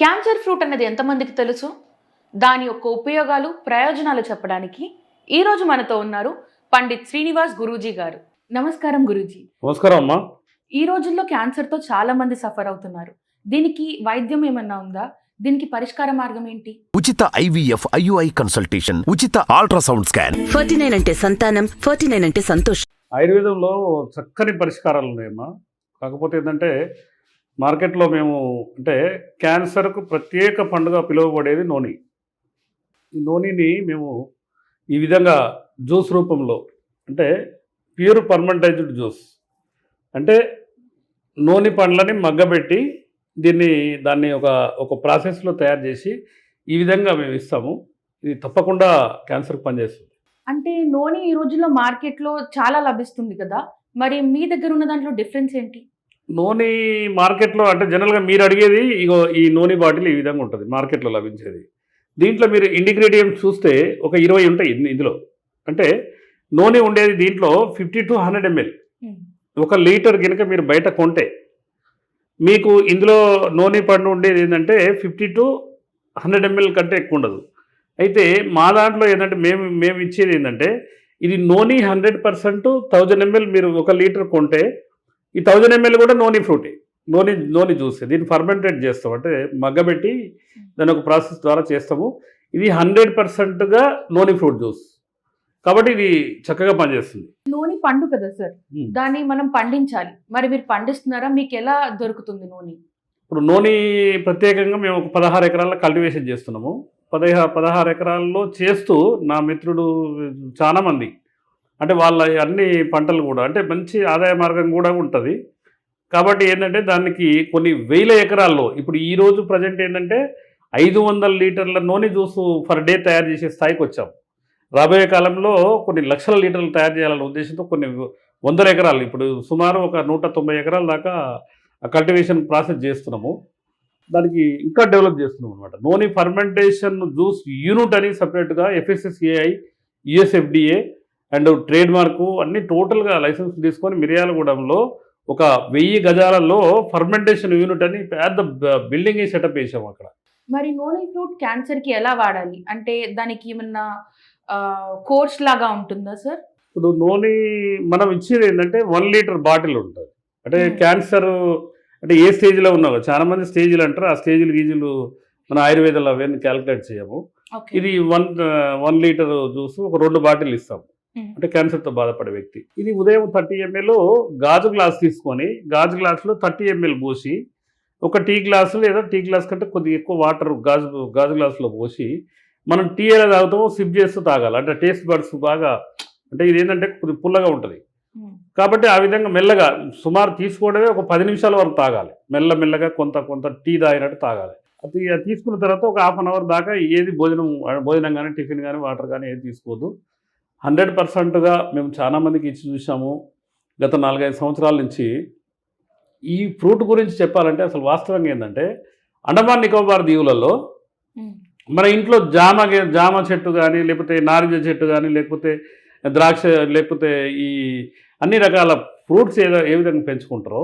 Cancer fruit అనేది ఎంతమందికి తెలుసు? దాని యొక్క ఉపయోగాలు ప్రయోజనాలు చెప్పడానికి ఈరోజు మనతో ఉన్నారు పండిత్ శ్రీనివాస్ గురూజీ గారు. నమస్కారం గురూజీ. నమస్కారం అమ్మా. ఈ రోజుల్లో క్యాన్సర్తో చాలా మంది సఫర్ అవుతున్నారు. దీనికి వైద్యం ఏమన్నా ఉందా? దీనికి పరిష్కార మార్గం ఏంటి? ఉచిత ఐవీఎఫ్ ఐయుఐ కన్సల్టేషన్ ఉచిత అల్ట్రాసౌండ్ స్కాన్. ఫార్టీ నైన్ అంటే సంతానం ఫార్టీ నైన్ అంటే సంతోషం. ఆయుర్వేదంలో చక్కని పరిష్కారాలు ఉన్నాయమ్మా. కాకపోతే ఏంటంటే మార్కెట్లో మేము అంటే క్యాన్సర్కు ప్రత్యేక పండుగ పిలువబడేది నోని. ఈ నోనిని మేము ఈ విధంగా జ్యూస్ రూపంలో అంటే ప్యూర్ పర్మంటైజ్డ్ జ్యూస్. అంటే నూనె పండ్లని మగ్గబెట్టి దీన్ని దాన్ని ఒక ఒక ప్రాసెస్లో తయారు చేసి ఈ విధంగా మేము ఇస్తాము. ఇది తప్పకుండా క్యాన్సర్కి పనిచేస్తుంది. అంటే నూనె ఈ రోజుల్లో మార్కెట్లో చాలా లభిస్తుంది కదా? మరి మీ దగ్గర ఉన్న దాంట్లో డిఫరెన్స్ ఏంటి? నూనె మార్కెట్లో అంటే జనరల్గా మీరు అడిగేది ఇగో ఈ నూనె బాటిల్ ఈ విధంగా ఉంటుంది మార్కెట్లో లభించేది. దీంట్లో మీరు ఇండిగ్రేడియంట్స్ చూస్తే ఒక ఇరవై ఉంటాయి ఇందు- ఇందులో. అంటే నూనె ఉండేది దీంట్లో ఫిఫ్టీ టు హండ్రెడ్ ఎంఎల్. ఒక లీటర్ కనుక మీరు బయట కొంటే మీకు ఇందులో నూనె పండు ఉండేది ఏంటంటే ఫిఫ్టీ టు హండ్రెడ్ ఎంఎల్ కంటే ఎక్కువ ఉండదు. అయితే మా దాంట్లో ఏంటంటే మేము మేము ఇచ్చేది ఏంటంటే ఇది నూనె హండ్రెడ్ పర్సెంట్ థౌజండ్ ఎంఎల్ మీరు ఒక లీటర్ కొంటే ఈ థౌజండ్ ఎంఎల్ కూడా నూనె ఫ్రూటే. నూనె నూనె జ్యూస్. దీన్ని ఫర్మెంటెడ్ చేస్తాం. అంటే మగ్గబెట్టి దాని ఒక ప్రాసెస్ ద్వారా చేస్తాము. ఇది హండ్రెడ్ పర్సెంట్గా నూనె ఫ్రూట్ జ్యూస్. కాబట్టి ఇది చక్కగా పనిచేస్తుంది. నూనె పండు కదా సార్? దాన్ని మనం పండించాలి. మరి మీరు పండిస్తున్నారా? మీకు ఎలా దొరుకుతుంది నూనె? ఇప్పుడు నూనె ప్రత్యేకంగా మేము ఒక పదహారు ఎకరాల్లో కల్టివేషన్ చేస్తున్నాము. పదహా పదహారు ఎకరాల్లో చేస్తూ నా మిత్రుడు చాలా మంది అంటే వాళ్ళ అన్ని పంటలు కూడా అంటే మంచి ఆదాయ మార్గం కూడా ఉంటుంది. కాబట్టి ఏంటంటే దానికి కొన్ని వేల ఎకరాల్లో ఇప్పుడు ఈరోజు ప్రజెంట్ ఏంటంటే ఐదు వందల లీటర్ల నూనె జ్యూస్ పర్ డే తయారు చేసే స్థాయికి వచ్చాం. రాబోయే కాలంలో కొన్ని లక్షల లీటర్లు తయారు చేయాలనే ఉద్దేశంతో కొన్ని వందల ఎకరాలు ఇప్పుడు సుమారు ఒక నూట తొంభై ఎకరాల దాకా కల్టివేషన్ ప్రాసెస్ చేస్తున్నాము. దానికి ఇంకా డెవలప్ చేస్తున్నాం అనమాట నూనె ఫర్మెంటేషన్ జ్యూస్ యూనిట్ అని సపరేట్గా FSSAI USFDA and trade mark అన్ని టోటల్గా లైసెన్స్ తీసుకొని మిర్యాలగూడెంలో ఒక వెయ్యి గజాలలో ఫర్మెంటేషన్ యూనిట్ అని పెద్ద బిల్డింగ్ సెటప్ చేసాం అక్కడ. మరి నూనె ఫ్రూట్ క్యాన్సర్కి ఎలా వాడాలి? అంటే దానికి ఏమన్నా కోర్స్ లాగా ఉంటుందా సార్? ఇప్పుడు నూనె మనం ఇచ్చేది ఏంటంటే వన్ లీటర్ బాటిల్ ఉంటుంది. అంటే. క్యాన్సర్ అంటే ఏ స్టేజ్లో ఉన్నావు చాలా మంది స్టేజ్లు అంటారు ఆ స్టేజ్లు గీజులు మన ఆయుర్వేదంలో అవన్నీ క్యాలిక్యులేట్ చేయము. ఇది వన్ వన్ లీటర్ జ్యూస్ ఒక రెండు బాటిల్ ఇస్తాం అంటే క్యాన్సర్తో బాధపడే వ్యక్తి. ఇది ఉదయం థర్టీ ఎంఎల్ గాజు గ్లాస్ తీసుకొని గాజు గ్లాసులో థర్టీ ఎంఎల్ పోసి ఒక టీ గ్లాసు లేదా టీ గ్లాస్ కంటే కొద్దిగా ఎక్కువ వాటర్ గాజు గాజు గ్లాసులో పోసి మనం టీ ఎలా తాగుతామో సిప్ చేస్తూ తాగాలి. అంటే టేస్ట్ బడ్స్ బాగా అంటే ఇది ఏంటంటే పుల్లగా ఉంటుంది. కాబట్టి ఆ విధంగా మెల్లగా సుమారు తీసుకోవడమే ఒక పది నిమిషాల వరకు తాగాలి. మెల్ల మెల్లగా కొంత కొంత టీ తాగినట్టు తాగాలి. అది అది తీసుకున్న తర్వాత ఒక హాఫ్ అన్ అవర్ దాకా ఏది భోజనం భోజనం కానీ టిఫిన్ కానీ వాటర్ కానీ ఏది తీసుకోవద్దు. హండ్రెడ్ పర్సెంట్గా మేము చాలా మందికి ఇచ్చి చూసాము గత నాలుగైదు సంవత్సరాల నుంచి. ఈ ఫ్రూట్ గురించి చెప్పాలంటే అసలు వాస్తవంగా ఏంటంటే అండమాన్ నికోబార్ దీవులలో మన ఇంట్లో జామ జామ చెట్టు కానీ లేకపోతే నారింజ చెట్టు కానీ లేకపోతే ద్రాక్ష లేకపోతే ఈ అన్ని రకాల ఫ్రూట్స్ ఏదో ఏ విధంగా పెంచుకుంటారో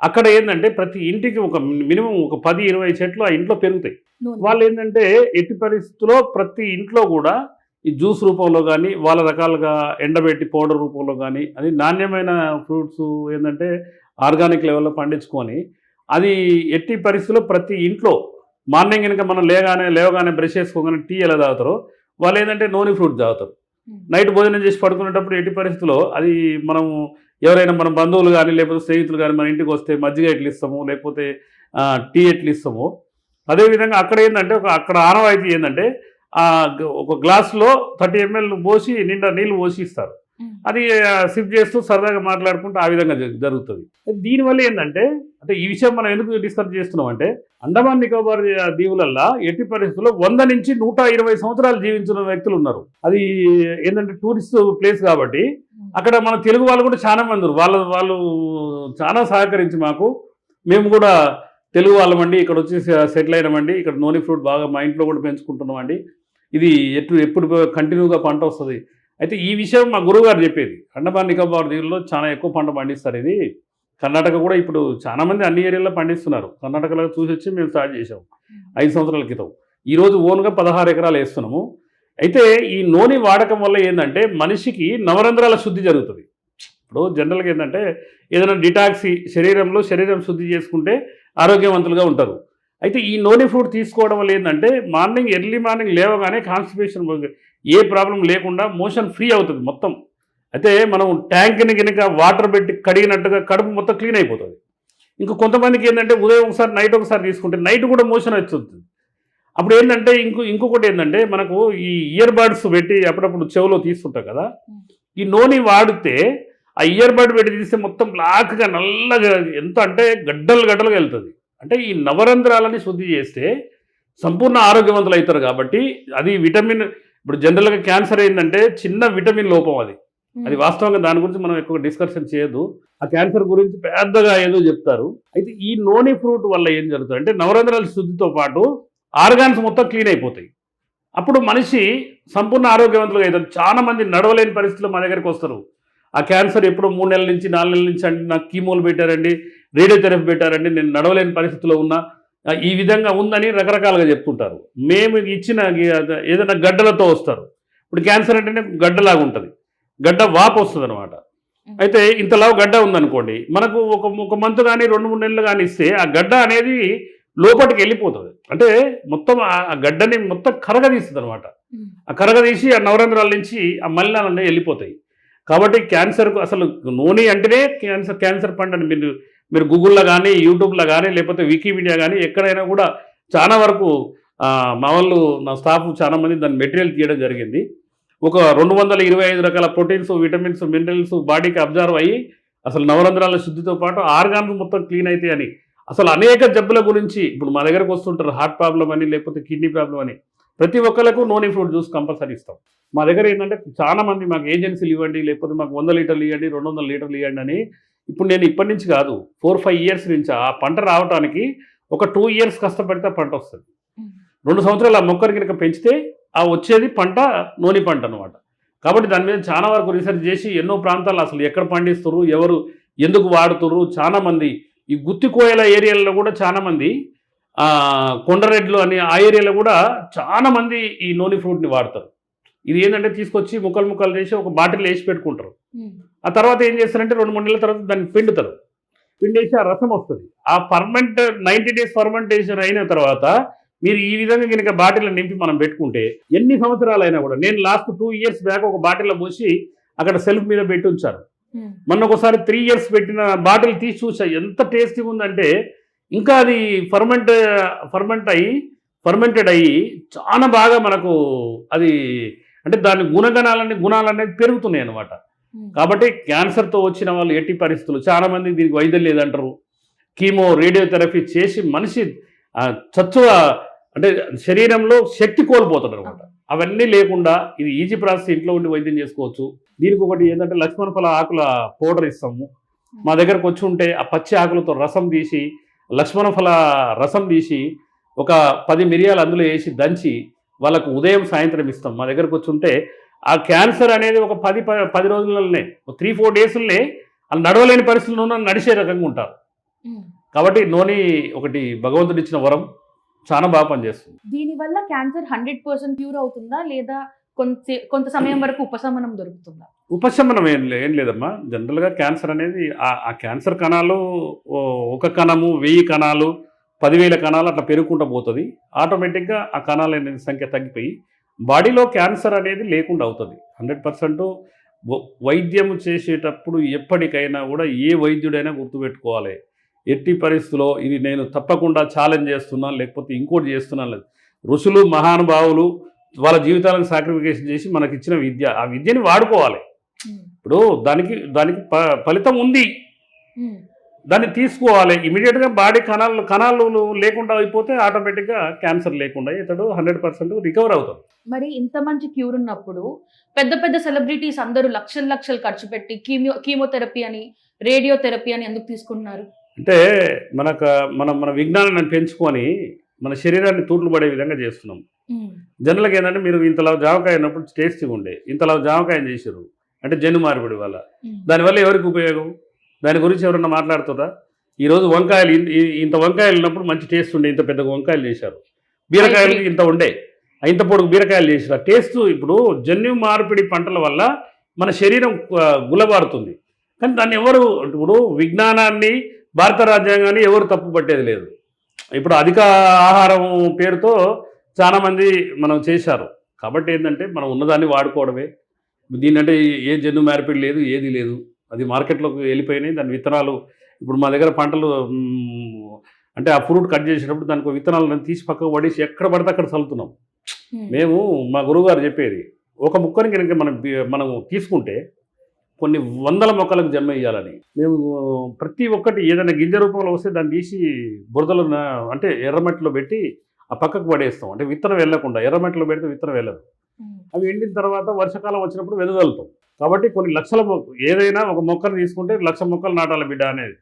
అక్కడ ఏంటంటే ప్రతి ఇంటికి ఒక మినిమం ఒక పది ఇరవై చెట్లు ఆ ఇంట్లో పెరుగుతాయి. వాళ్ళు ఏంటంటే ఎట్టి పరిస్థితుల్లో ప్రతి ఇంట్లో కూడా ఈ జ్యూస్ రూపంలో కానీ వాళ్ళ రకాలుగా ఎండబెట్టి పౌడర్ రూపంలో కానీ అది నాణ్యమైన ఫ్రూట్స్ ఏంటంటే ఆర్గానిక్ లెవెల్లో పండించుకొని అది ఎట్టి పరిస్థితుల్లో ప్రతి ఇంట్లో మార్నింగ్ కనుక మనం లేగానే లేవగానే బ్రష్ చేసుకోగానే టీ ఎలా తాగుతారో వాళ్ళు ఏంటంటే నూనె ఫ్రూట్ తాగుతారు. నైట్ భోజనం చేసి పడుకునేటప్పుడు ఎట్టి పరిస్థితుల్లో అది మనం ఎవరైనా మన బంధువులు కానీ లేకపోతే స్నేహితులు కానీ మన ఇంటికి వస్తే మజ్జిగ ఎట్లు ఇస్తాము లేకపోతే టీ ఎట్లు ఇస్తాము అదేవిధంగా అక్కడ ఏంటంటే ఒక అక్కడ ఆనవాయితీ ఏంటంటే ఒక గ్లాసులో థర్టీ ఎంఎల్ పోసి నిండా నీళ్ళు పోసి ఇస్తారు అది సిప్ చేస్తూ సరదాగా మాట్లాడుకుంటూ ఆ విధంగా జరుగుతుంది. దీనివల్ల ఏంటంటే అంటే ఈ విషయం మనం ఎందుకు డిస్కస్ చేస్తున్నాం అంటే అండమాన్ నికోబార్ దీవులల్లో ఎట్టి పరిస్థితుల్లో వంద నుంచి నూట ఇరవై సంవత్సరాలు జీవించిన వ్యక్తులు ఉన్నారు. అది ఏంటంటే టూరిస్ట్ ప్లేస్ కాబట్టి అక్కడ మన తెలుగు వాళ్ళు కూడా చాలా మంది వాళ్ళ వాళ్ళు చాలా సహకరించి మాకు మేము కూడా తెలుగు వాళ్ళమండి ఇక్కడ వచ్చి సెటిల్ అయినామండి ఇక్కడ నూనె ఫ్రూట్ బాగా మా ఇంట్లో కూడా పెంచుకుంటున్నామండి. ఇది ఎటు ఎప్పుడు కంటిన్యూగా పంట వస్తుంది. అయితే ఈ విషయం మా గురువు గారు చెప్పేది. అండమాన్ నికోబార్ దీవుల్లో చాలా ఎక్కువ పంట పండిస్తారు. ఇది కర్ణాటక కూడా ఇప్పుడు చాలామంది అన్ని ఏరియాలో పండిస్తున్నారు. కర్ణాటకలో చూసి వచ్చి మేము స్టార్ట్ చేసాము ఐదు సంవత్సరాల క్రితం. ఈరోజు ఓన్గా పదహారు ఎకరాలు వేస్తున్నాము. అయితే ఈ నూనె వాడకం వల్ల ఏంటంటే మనిషికి నవరంధ్రాల శుద్ధి జరుగుతుంది. ఇప్పుడు జనరల్గా ఏంటంటే ఏదైనా డిటాక్సీ శరీరంలో శరీరం శుద్ధి చేసుకుంటే ఆరోగ్యవంతులుగా ఉంటారు. అయితే ఈ నోని ఫ్రూట్ తీసుకోవడం వల్ల ఏంటంటే మార్నింగ్ ఎర్లీ మార్నింగ్ లేవగానే కాన్స్టిపేషన్ ఏ ప్రాబ్లం లేకుండా మోషన్ ఫ్రీ అవుతుంది మొత్తం. అయితే మనం ట్యాంక్ని కనుక వాటర్ పెట్టి కడిగినట్టుగా కడుపు మొత్తం క్లీన్ అయిపోతుంది. ఇంకా కొంతమందికి ఏంటంటే ఉదయం ఒకసారి నైట్ ఒకసారి తీసుకుంటే నైట్ కూడా మోషన్ వచ్చుతుంది అప్పుడు ఏంటంటే ఇంకో ఇంకొకటి ఏంటంటే మనకు ఈ ఇయర్ బడ్స్ పెట్టి అప్పుడప్పుడు చెవులో తీస్తుంటాం కదా. ఈ నోని వాడితే ఆ ఇయర్ బడ్ పెట్టి తీస్తే మొత్తం బ్లాక్గా నల్లగా ఎంత అంటే గడ్డలు గడ్డలుగా వెళ్తుంది. అంటే ఈ నవరంధ్రాలని శుద్ధి చేస్తే సంపూర్ణ ఆరోగ్యవంతులు అవుతారు కాబట్టి అది విటమిన్ ఇప్పుడు జనరల్గా క్యాన్సర్ ఏంటంటే చిన్న విటమిన్ లోపం అది. అది వాస్తవంగా దాని గురించి మనం ఎక్కువ డిస్కషన్ చేయొద్దు. ఆ క్యాన్సర్ గురించి పెద్దగా ఏదో చెప్తారు. అయితే ఈ నోని ఫ్రూట్ వల్ల ఏం జరుగుతుంది అంటే నవరంధ్రాల శుద్ధితో పాటు ఆర్గాన్స్ మొత్తం క్లీన్ అయిపోతాయి. అప్పుడు మనిషి సంపూర్ణ ఆరోగ్యవంతులుగా అవుతారు చాలా మంది నడవలేని పరిస్థితుల్లో మా దగ్గరికి వస్తారు. ఆ క్యాన్సర్ ఎప్పుడో మూడు నెలల నుంచి నాలుగు నెలల నుంచి అంటే నాకు కీమోలు పెట్టారండి రేడియోథెరపీ పెట్టారండి నేను నడవలేని పరిస్థితిలో ఉన్నా. ఈ విధంగా ఉందని రకరకాలుగా చెప్తుంటారు. మేము ఇచ్చిన ఏదైనా గడ్డలతో వస్తారు. ఇప్పుడు క్యాన్సర్ అంటేనే గడ్డలాగా ఉంటుంది. గడ్డ వాపు వస్తుంది అనమాట అయితే ఇంతలావు గడ్డ ఉందనుకోండి మనకు ఒక ఒక మంత్ కానీ రెండు మూడు నెలలు కానీ ఇస్తే ఆ గడ్డ అనేది లోపలికి వెళ్ళిపోతుంది. అంటే మొత్తం ఆ ఆ గడ్డని మొత్తం కరగదీస్తుంది అనమాట ఆ కరగదీసి ఆ నవరంధ్రాల నుంచి ఆ మలినాలన్నీ వెళ్ళిపోతాయి. కాబట్టి క్యాన్సర్కు అసలు నూనె అంటేనే క్యాన్సర్ క్యాన్సర్ పండు అని మీరు మీరు గూగుల్లో కానీ యూట్యూబ్లో కానీ లేకపోతే వికీమీడియా కానీ ఎక్కడైనా కూడా చాలా వరకు మా వాళ్ళు నా స్టాఫ్ చాలా మంది దాని మెటీరియల్ తీయడం జరిగింది. ఒక రెండు వందల ఇరవై ఐదు రకాల ప్రోటీన్స్ విటమిన్స్ మినరల్స్ బాడీకి అబ్జర్వ్ అయ్యి అసలు నవరంధ్రాల శుద్ధితో పాటు ఆర్గాన్స్ మొత్తం క్లీన్ అవుతాయి అని. అసలు అనేక జబ్బుల గురించి ఇప్పుడు మా దగ్గరకు వస్తుంటారు హార్ట్ ప్రాబ్లం అని లేకపోతే కిడ్నీ ప్రాబ్లం అని. ప్రతి ఒక్కరికి నోని ఫ్రూట్ జ్యూస్ కంపల్సరీ ఇస్తాం. మా దగ్గర ఏంటంటే చాలా మంది మాకు ఏజెన్సీలు ఇవ్వండి లేకపోతే మాకు వంద లీటర్లు ఇవ్వండి రెండు వందల లీటర్లు ఇవ్వండి అని ఇప్పుడు నేను ఇప్పటి నుంచి కాదు ఫోర్ ఫైవ్ ఇయర్స్ నుంచి ఆ పంట రావడానికి ఒక టూ ఇయర్స్ కష్టపడితే పంట వస్తుంది. రెండు సంవత్సరాలు ఆ మొక్కని కనుక పెంచితే ఆ వచ్చేది పంట నూనె పంట అనమాట కాబట్టి దాని మీద చాలా వరకు రీసెర్చ్ చేసి ఎన్నో ప్రాంతాలు అసలు ఎక్కడ పండిస్తారు ఎవరు ఎందుకు వాడుతురు చాలామంది ఈ గుత్తికోయల ఏరియాలలో కూడా చాలామంది కొండరెడ్లు అని ఆ ఏరియాలో కూడా చాలా మంది ఈ నూనె ఫ్రూట్ని వాడతారు. ఇది ఏంటంటే తీసుకొచ్చి ముక్కలు ముక్కలు చేసి ఒక బాటిల్ వేసి పెట్టుకుంటారు. ఆ తర్వాత ఏం చేస్తారంటే రెండు మూడు నెలల తర్వాత దాన్ని పిండుతారు. పిండేసి ఆ రసం వస్తుంది. ఆ ఫర్మెంట్ నైంటీ డేస్ ఫర్మెంటేషన్ అయిన తర్వాత మీరు ఈ విధంగా కనుక బాటిల్లో నింపి మనం పెట్టుకుంటే ఎన్ని సంవత్సరాలు అయినా కూడా నేను లాస్ట్ టూ ఇయర్స్ బ్యాక్ ఒక బాటిల్లో పోసి అక్కడ సెల్ఫ్ మీద పెట్టి ఉంచాను. మొన్న ఒకసారి త్రీ ఇయర్స్ పెట్టిన బాటిల్ తీసి చూసా ఎంత టేస్టీగా ఉందంటే ఇంకా అది ఫర్మెంట్ ఫర్మెంట్ అయ్యి ఫర్మెంటెడ్ అయ్యి చాలా బాగా మనకు అది అంటే దాని గుణగణాలన్నీ గుణాలనేది పెరుగుతున్నాయి అన్నమాట. కాబట్టి క్యాన్సర్తో వచ్చిన వాళ్ళు ఎట్టి పరిస్థితులు చాలా మంది దీనికి వైద్యం లేదంటారు. కీమో రేడియోథెరపీ చేసి మనిషి చచ్చువ అంటే శరీరంలో శక్తి కోల్పోతాడు అనమాట అవన్నీ లేకుండా ఇది ఈజీ ప్రాసెస్ ఇంట్లో ఉండి వైద్యం చేసుకోవచ్చు. దీనికి ఒకటి ఏంటంటే లక్ష్మణ ఫల ఆకుల పౌడర్ ఇస్తాము. మా దగ్గరకు వచ్చి ఉంటే ఆ పచ్చి ఆకులతో రసం తీసి లక్ష్మణ ఫల రసం తీసి ఒక పది మిరియాలు అందులో వేసి దంచి వాళ్ళకు ఉదయం సాయంత్రం ఇస్తాం. మా దగ్గరకు వచ్చి ఉంటే ఆ క్యాన్సర్ అనేది ఒక పది ప- పది రోజులనే త్రీ ఫోర్ డేస్లనే వాళ్ళు నడవలేని పరిస్థితుల్లో ఉన్న నడిచే రకంగా ఉంటారు. కాబట్టి నోని ఒకటి భగవంతుడు ఇచ్చిన వరం చాలా బాగా పనిచేస్తుంది. దీనివల్ల క్యాన్సర్ హండ్రెడ్ పర్సెంట్ క్యూర్ అవుతుందా? లేదా కొంత కొంత సమయం వరకు ఉపశమనం దొరుకుతుందా? ఉపశమనం ఏం లే ఏం లేదమ్మా. జనరల్గా క్యాన్సర్ అనేది ఆ క్యాన్సర్ కణాలు ఒక కణము వెయ్యి కణాలు పదివేల కణాలు అట్లా పెరుగుకుంటూ పోతుంది. ఆటోమేటిక్గా ఆ కణాల అనేది సంఖ్య తగ్గిపోయి బాడీలో క్యాన్సర్ అనేది లేకుండా అవుతుంది. హండ్రెడ్ పర్సెంట్ వైద్యం చేసేటప్పుడు ఎప్పటికైనా కూడా ఏ వైద్యుడైనా గుర్తుపెట్టుకోవాలి. ఎట్టి పరిస్థితుల్లో ఇది నేను తప్పకుండా ఛాలెంజ్ చేస్తున్నాను లేకపోతే ఇంకోటి చేస్తున్నాను లేదు. ఋషులు మహానుభావులు వాళ్ళ జీవితాలను సాక్రిఫికేషన్ చేసి మనకి ఇచ్చిన విద్య. ఆ విద్యని వాడుకోవాలి. ఇప్పుడు దానికి దానికి ఫలితం ఉంది. దాన్ని తీసుకోవాలి. ఇమీడియట్గా బాడీ కణాలు కణాలు లేకుండా అయిపోతే ఆటోమేటిక్గా క్యాన్సర్ లేకుండా ఇతడు హండ్రెడ్ పర్సెంట్ రికవర్ అవుతాడు. మరి ఇంత మంచి క్యూర్ ఉన్నప్పుడు పెద్ద పెద్ద సెలబ్రిటీస్ అందరూ లక్షలు లక్షలు ఖర్చు పెట్టి కీమియో కీమోథెరపీ అని రేడియోథెరపీ అని ఎందుకు తీసుకుంటున్నారు? అంటే మనకు మనం మన విజ్ఞానాన్ని పెంచుకొని మన శరీరాన్ని తూట్లు పడే విధంగా చేస్తున్నాం. జనరల్గా ఏంటంటే మీరు ఇంతలా జామకాయ అయినప్పుడు టేస్టీగా ఉండే ఇంతలా జామకాయ చేసారు అంటే జన్ను మార్పిడి వల్ల. దానివల్ల ఎవరికి ఉపయోగం? దాని గురించి ఎవరన్నా మాట్లాడుతుందా? ఈరోజు వంకాయలు ఇంత వంకాయలు ఉన్నప్పుడు మంచి టేస్ట్ ఉండే ఇంత పెద్ద వంకాయలు చేశారు. బీరకాయలు ఇంత ఉండే. ఇంత పొడుగు బీరకాయలు ఆ టేస్ట్ ఇప్పుడు జన్యు మార్పిడి పంటల వల్ల మన శరీరం గులబారుతుంది. కానీ దాన్ని ఎవరు ఇప్పుడు విజ్ఞానాన్ని భారత రాజ్యాంగాన్ని ఎవరు తప్పు పట్టేది లేదు. ఇప్పుడు అధిక ఆహారం పేరుతో చాలామంది మనం చేశారు. కాబట్టి ఏంటంటే మనం ఉన్నదాన్ని వాడుకోవడమే. దీనంటే ఏ జన్యు మార్పిడి లేదు ఏది లేదు. అది మార్కెట్లోకి వెళ్ళిపోయినాయి దాని విత్తనాలు ఇప్పుడు మా దగ్గర పంటలు అంటే ఆ ఫ్రూట్ కట్ చేసేటప్పుడు దానికి విత్తనాలను తీసి పక్కకు పడేసి ఎక్కడ పడితే అక్కడ చల్లుతున్నాం. మేము. మా గురువుగారు చెప్పేది ఒక మొక్కని కనుక మనం మనం తీసుకుంటే కొన్ని వందల మొక్కలకు జన్మ ఇవ్వాలని మేము ప్రతి ఒక్కటి ఏదైనా గింజ రూపంలో వస్తే దాన్ని తీసి బురదలో అంటే ఎర్రమట్టిలో పెట్టి ఆ పక్కకు పడేస్తాం. అంటే విత్తనం వెళ్ళకుండా ఎర్రమట్టిలో పెడితే విత్తనం వెళ్ళదు. అవి ఎండిన తర్వాత వర్షాకాలం వచ్చినప్పుడు వెదజల్లుతాం కాబట్టి కొన్ని లక్షల మొక్క ఏదైనా ఒక మొక్కను తీసుకుంటే లక్ష మొక్కలు నాటాలి బిడ్డ అనేది.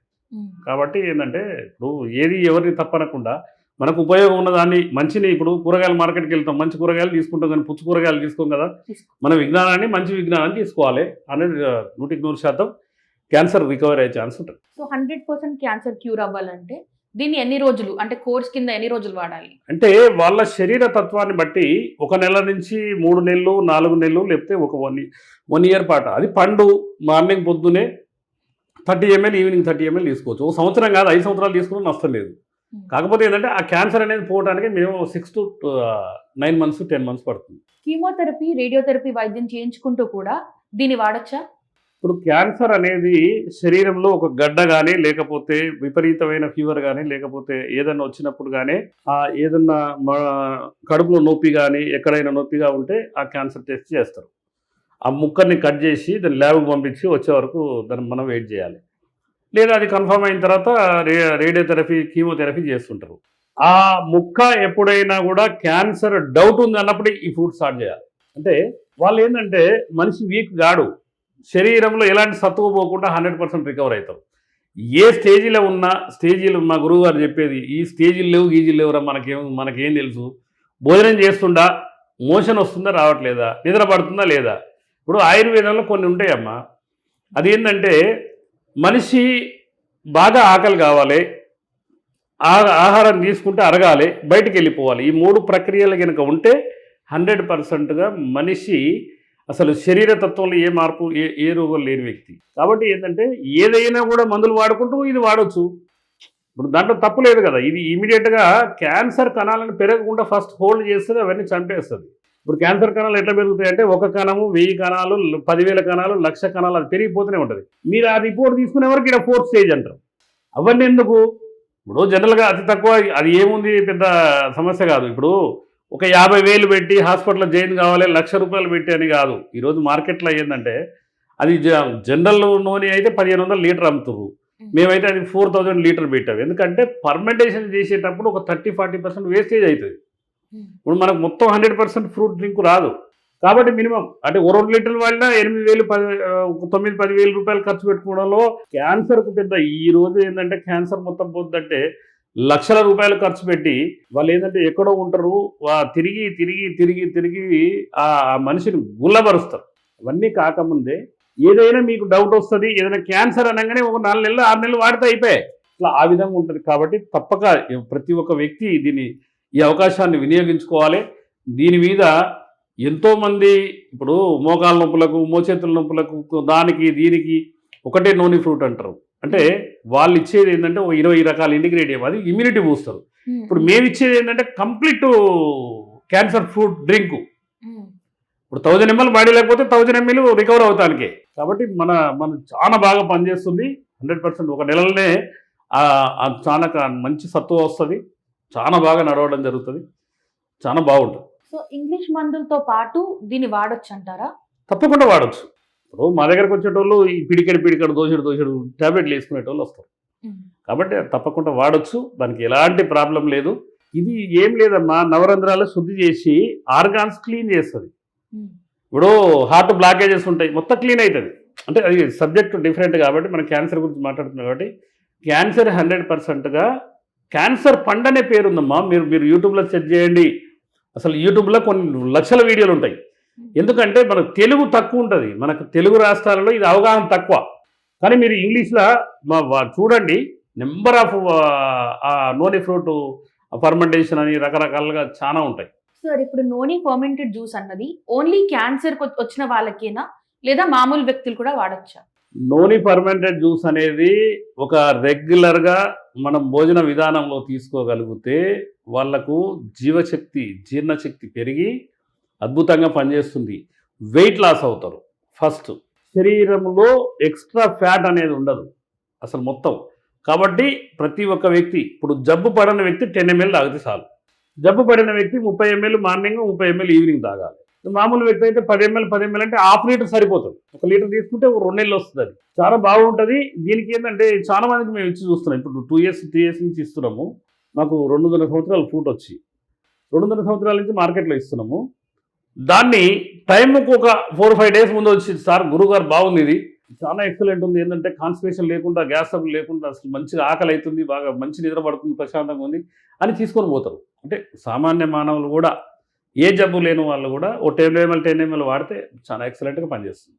కాబట్టి ఏంటంటే ఇప్పుడు ఏది ఎవరిని తప్పనకుండా మనకు ఉపయోగం ఉన్న దాన్ని మంచిని ఇప్పుడు కూరగాయల మార్కెట్కి వెళ్తాం మంచి కూరగాయలు తీసుకుంటాం కానీ పుచ్చు కూరగాయలు తీసుకోం కదా. మన విజ్ఞానాన్ని మంచి విజ్ఞానాన్ని తీసుకోవాలి అనేది నూటికి నూరు శాతం క్యాన్సర్ రికవర్ అయ్యే ఛాన్స్ ఉంటుంది. So hundred percent cancer cure అవ్వాలంటే దీన్ని ఎన్ని రోజులు? అంటే కోర్స్ కింద ఎన్ని రోజులు వాడాలి? అంటే వాళ్ళ శరీర తత్వాన్ని బట్టి ఒక నెల నుంచి మూడు నెలలు నాలుగు నెలలు లేకపోతే ఒక వన్ వన్ ఇయర్ పాటు. అది పండు మార్నింగ్ పొద్దునే thirty ML evening thirty ML తీసుకోవచ్చు. ఒక సంవత్సరం కాదు ఐదు సంవత్సరాలు తీసుకున్న నష్టం లేదు. కాకపోతే ఏంటంటే ఆ క్యాన్సర్ అనేది పోవడానికి minimum six to nine months ten months పడుతుంది. కీమోథెరపీ రేడియోథెరపీ వైద్యం చేయించుకుంటూ కూడా దీన్ని వాడచ్చా? ఇప్పుడు క్యాన్సర్ అనేది శరీరంలో ఒక గడ్డ కానీ లేకపోతే విపరీతమైన ఫీవర్ కానీ లేకపోతే ఏదైనా వచ్చినప్పుడు కానీ ఆ ఏదన్నా మా కడుపులో నొప్పి కానీ ఎక్కడైనా నొప్పిగా ఉంటే ఆ క్యాన్సర్ టెస్ట్ చేస్తారు. ఆ ముక్కని కట్ చేసి దాన్ని ల్యాబ్కి పంపించి వచ్చే వరకు దాన్ని మనం వెయిట్ చేయాలి. లేదా అది కన్ఫర్మ్ అయిన తర్వాత రే రేడియోథెరపీ కీమోథెరపీ చేస్తుంటారు. ఆ ముక్క ఎప్పుడైనా కూడా క్యాన్సర్ డౌట్ ఉంది అన్నప్పుడు ఈ ఫుడ్ స్టార్ట్ చేయాలి. అంటే వాళ్ళు ఏంటంటే మనిషి వీక్ గాడు. శరీరంలో ఎలాంటి సత్తువ పోకుండా హండ్రెడ్ పర్సెంట్ రికవర్ అవుతాం. ఏ స్టేజీలో ఉన్నా స్టేజీలు మా గురువు గారు చెప్పేది ఈ స్టేజీలు లేవు గీజీలు లేవురా మనకేం మనకేం తెలుసు. భోజనం చేస్తుండా మోషన్ వస్తుందా? రావట్లేదా? నిద్ర పడుతుందా? లేదా? ఇప్పుడు ఆయుర్వేదంలో కొన్ని ఉంటాయమ్మా. అది ఏంటంటే మనిషి బాగా ఆకలి కావాలి ఆహారం తీసుకుంటే అరగాలి బయటికి వెళ్ళిపోవాలి. ఈ మూడు ప్రక్రియలు కనుక ఉంటే హండ్రెడ్ పర్సెంట్గా మనిషి అసలు శరీర తత్వంలో ఏ మార్పు ఏ ఏ రోగం లేని వ్యక్తి. కాబట్టి ఏంటంటే ఏదైనా కూడా మందులు వాడుకుంటూ ఇది వాడొచ్చు. ఇప్పుడు దాంట్లో తప్పు లేదు కదా. ఇది ఇమీడియట్గా క్యాన్సర్ కణాలను పెరగకుండా ఫస్ట్ హోల్డ్ చేస్తుంది అవన్నీ చంపేస్తుంది. ఇప్పుడు క్యాన్సర్ కణాలు ఎట్లా పెరుగుతాయి అంటే ఒక కణము వెయ్యి కణాలు పదివేల కణాలు లక్ష కణాలు అది పెరిగిపోతూనే ఉంటుంది. మీరు ఆ రిపోర్ట్ తీసుకునే వరకు ఇక్కడ ఫోర్త్ స్టేజ్ అంటారు. అవన్నీ ఎందుకు? ఇప్పుడు జనరల్గా అతి తక్కువ అది ఏముంది పెద్ద సమస్య కాదు. ఇప్పుడు ఒక యాభై వేలు పెట్టి హాస్పిటల్లో జాయిన్ కావాలి లక్ష రూపాయలు పెట్టి అని కాదు. ఈరోజు మార్కెట్లో ఏంటంటే అది జనరల్ నూనె అయితే పదిహేను వందలు లీటర్ అమ్ముతుర్రు. మేమైతే అది ఫోర్ థౌజండ్ లీటర్ పెట్టాం. ఎందుకంటే పర్మెంటేషన్ చేసేటప్పుడు ఒక థర్టీ ఫార్టీ పర్సెంట్ వేస్టేజ్ అవుతుంది. ఇప్పుడు మనకు మొత్తం హండ్రెడ్ పర్సెంట్ ఫ్రూట్ డ్రింక్ రాదు. కాబట్టి మినిమం అంటే ఓ రెండు లీటర్లు వాడినా ఎనిమిది వేలు పది తొమ్మిది పది వేలు రూపాయలు ఖర్చు పెట్టుకోవడంలో క్యాన్సర్కు పెద్ద ఈ రోజు ఏంటంటే క్యాన్సర్ మొత్తం పోతుందంటే లక్షల రూపాయలు ఖర్చు పెట్టి వాళ్ళు ఏంటంటే ఎక్కడో ఉంటారు తిరిగి తిరిగి తిరిగి తిరిగి ఆ మనిషిని గుల్లబరుస్తారు. అవన్నీ కాకముందే ఏదైనా మీకు డౌట్ వస్తుంది ఏదైనా క్యాన్సర్ అనగానే ఒక నాలుగు నెలలు ఆరు నెలలు వాడితే అయిపోయాయి. ఇట్లా ఆ విధంగా ఉంటుంది కాబట్టి తప్పక ప్రతి ఒక్క వ్యక్తి దీన్ని ఈ అవకాశాన్ని వినియోగించుకోవాలి. దీని మీద ఎంతోమంది ఇప్పుడు మోకాల నొప్పులకు మోచేతుల నొప్పులకు దానికి దీనికి ఒకటే నోని ఫ్రూట్ అంటారు. అంటే వాళ్ళు ఇచ్చేది ఏంటంటే ఒక ఇరవై రకాల ఇంటిగ్రేటివ్ అది ఇమ్యూనిటీ బూస్తారు ఇప్పుడు మేము ఇచ్చేది ఏంటంటే కంప్లీట్ క్యాన్సర్ ఫ్రూట్ డ్రింక్ ఇప్పుడు థౌజండ్ ఎంఎల్ బాడీ లేకపోతే థౌజండ్ ఎంఎల్ రికవర్ అవుతానికే. కాబట్టి మన మన చాలా బాగా పనిచేస్తుంది. హండ్రెడ్ పర్సెంట్ ఒక నెలలోనే చాలా మంచి సత్తువ వస్తుంది. చాలా బాగా నడవడం జరుగుతుంది. చాలా బాగుంటుంది. సో ఇంగ్లీష్ మందులతో పాటు దీన్ని వాడొచ్చు అంటారా తప్పకుండా వాడచ్చు. ఇప్పుడు మా దగ్గరకు వచ్చేటోళ్ళు ఈ పిడికెడు పిడికెడు దోషుడు దోషుడు టాబ్లెట్లు వేసుకునేటోళ్ళు వస్తారు. కాబట్టి అది తప్పకుండా వాడచ్చు. దానికి ఎలాంటి ప్రాబ్లం లేదు. ఇది ఏం లేదమ్మా నవరంధ్రాలు శుద్ధి చేసి ఆర్గాన్స్ క్లీన్ చేస్తుంది. ఇప్పుడు హార్ట్ బ్లాకేజెస్ ఉంటాయి మొత్తం క్లీన్ అవుతుంది అంటే అది సబ్జెక్ట్ డిఫరెంట్ కాబట్టి మనం క్యాన్సర్ గురించి మాట్లాడుతున్నాం కాబట్టి క్యాన్సర్ హండ్రెడ్ పర్సెంట్గా క్యాన్సర్ పండ్ అనే పేరు ఉందమ్మా మీరు మీరు యూట్యూబ్లో సెర్చ్ చేయండి. అసలు యూట్యూబ్లో కొన్ని లక్షల వీడియోలు ఉంటాయి. ఎందుకంటే మనకు తెలుగు తక్కువ ఉంటుంది. మనకు తెలుగు రాష్ట్రాలలో ఇది అవగాహన తక్కువ. కానీ మీరు ఇంగ్లీష్లో చూడండి number of noni fruit fermentation అని రకరకాలుగా చాలా ఉంటాయి. సార్ ఇప్పుడు నోని ఫర్మెంటెడ్ జ్యూస్ అన్నది ఓన్లీ క్యాన్సర్ వచ్చిన వాళ్ళకేనా? లేదా మామూలు వ్యక్తులు కూడా వాడచ్చా? నోని ఫర్మెంటెడ్ జ్యూస్ అనేది ఒక రెగ్యులర్గా మనం భోజన విధానంలో తీసుకోగలిగితే వాళ్ళకు జీవశక్తి జీర్ణశక్తి పెరిగి అద్భుతంగా పనిచేస్తుంది. వెయిట్ లాస్ అవుతారు. ఫస్ట్ శరీరంలో ఎక్స్ట్రా ఫ్యాట్ అనేది ఉండదు. అసలు మొత్తం. కాబట్టి ప్రతి ఒక్క వ్యక్తి ఇప్పుడు జబ్బు పడిన వ్యక్తి టెన్ ఎంఎల్ తాగితే చాలు. జబ్బు పడిన వ్యక్తి ముప్పై ఎంఎల్ మార్నింగ్ ముప్పై ఎంఎల్ ఈవినింగ్ తాగాలి. మామూలు వ్యక్తి అయితే పది ఎంఎల్ పది ఎంఎల్ అంటే హాఫ్ లీటర్ సరిపోతుంది. ఒక లీటర్ తీసుకుంటే ఒక రెండు నెలలు వస్తుంది అది. చాలా బాగుంటుంది. దీనికి ఏంటంటే చాలా మందికి మేము ఇచ్చి చూస్తున్నాం. ఇప్పుడు టూ ఇయర్స్ త్రీ ఇయర్స్ నుంచి ఇస్తున్నాము. మాకు రెండు వందల సంవత్సరాలు ఫ్రూట్ వచ్చి. రెండు వందల సంవత్సరాల నుంచి మార్కెట్లో ఇస్తున్నాము. దాన్ని టైంకు ఒక ఫోర్ ఫైవ్ డేస్ ముందు వచ్చి సార్ గురుగారు బాగుంది ఇది. చాలా ఎక్సలెంట్ ఉంది. ఏంటంటే కాన్స్పిరేషన్ లేకుండా గ్యాస్ అప్ లేకుండా అసలు మంచిగా ఆకలి అవుతుంది బాగా మంచి నిద్ర పడుతుంది ప్రశాంతంగా ఉంది అని తీసుకొని పోతారు. అంటే సామాన్య మానవులు కూడా ఏ జబ్బు లేని వాళ్ళు కూడా ఓ టెన్ ఎంఎల్ టెన్ ఎంఎల్ వాడితే చాలా ఎక్సలెంట్గా పనిచేస్తుంది.